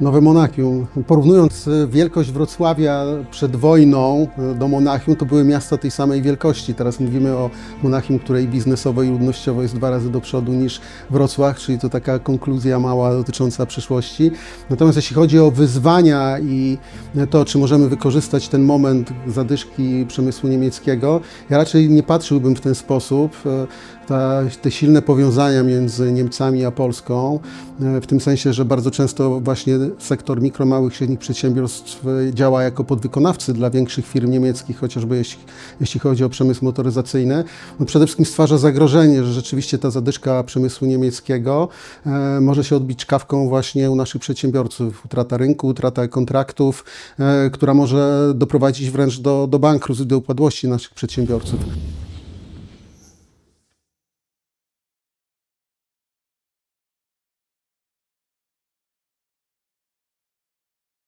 Nowe Monachium. Porównując e, wielkość Wrocławia przed wojną e, do Monachium, to były miasta tej samej wielkości. Teraz mówimy o Monachium, której biznesowo i ludnościowo jest dwa razy do przodu niż Wrocław, czyli to taka konkluzja mała dotycząca przyszłości. Natomiast jeśli chodzi o wyzwania i to, czy możemy wykorzystać ten moment zadyszki przemysłu niemieckiego, ja raczej nie patrzyłbym w ten sposób. E, Ta, te silne powiązania między Niemcami a Polską, w tym sensie, że bardzo często właśnie sektor mikro, małych, średnich przedsiębiorstw e, działa jako podwykonawcy dla większych firm niemieckich, chociażby jeśli, jeśli chodzi o przemysł motoryzacyjny, no przede wszystkim stwarza zagrożenie, że rzeczywiście ta zadyszka przemysłu niemieckiego e, może się odbić kawką właśnie u naszych przedsiębiorców. Utrata rynku, utrata kontraktów, e, która może doprowadzić wręcz do, do bankructw, do upadłości naszych przedsiębiorców.